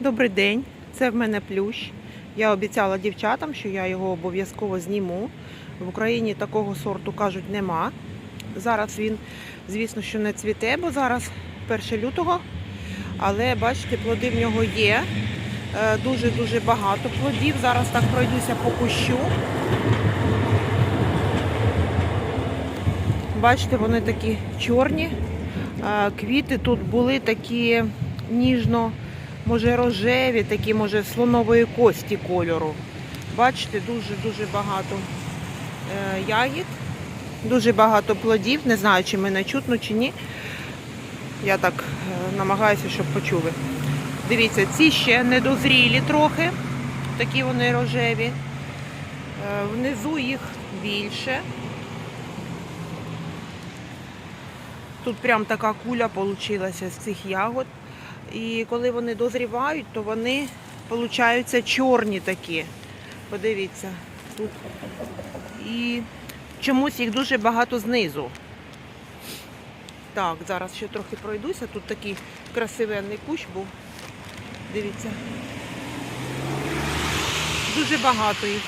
Добрий день, це в мене плющ. Я обіцяла дівчатам, що я його обов'язково зніму. В Україні такого сорту кажуть нема. Зараз він, звісно, що не цвіте, бо зараз 1 лютого. Але бачите, плоди в нього є. Е, Дуже-дуже багато плодів. Зараз так пройдуся по кущу. Бачите, вони такі чорні. Е, Квіти тут були такі ніжно, може рожеві, такі, може, слонової кості кольору. Бачите, дуже-дуже багато е, ягід, дуже багато плодів. Не знаю, чи мене чутно, чи ні. Я так е, намагаюся, щоб почули. Дивіться, ці ще недозрілі трохи, такі вони рожеві. Е, Внизу їх більше. Тут прям така куля получилася з цих ягод. І коли вони дозрівають, то вони получаються чорні такі. Подивіться, тут. І чомусь їх дуже багато знизу. Так, зараз ще трохи пройдуся. Тут такий красивенний кущ був. Дивіться. Дуже багато їх.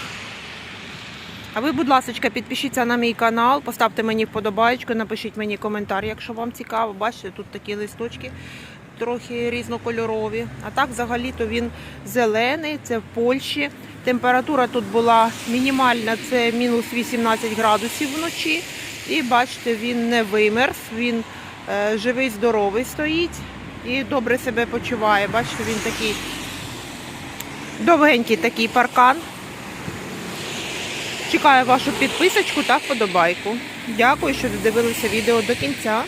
А ви, будь ласка, підпишіться на мій канал, поставте мені вподобайку, напишіть мені коментар, якщо вам цікаво. Бачите, тут такі листочки трохи різнокольорові. А так, взагалі-то він зелений, це в Польщі. Температура тут була мінімальна, це мінус 18 градусів вночі. І бачите, він не вимерз, він е, живий, здоровий стоїть і добре себе почуває. Бачите, він такий довгенький такий паркан. Чекаю вашу підписочку та вподобайку. Дякую, що додивилися відео до кінця.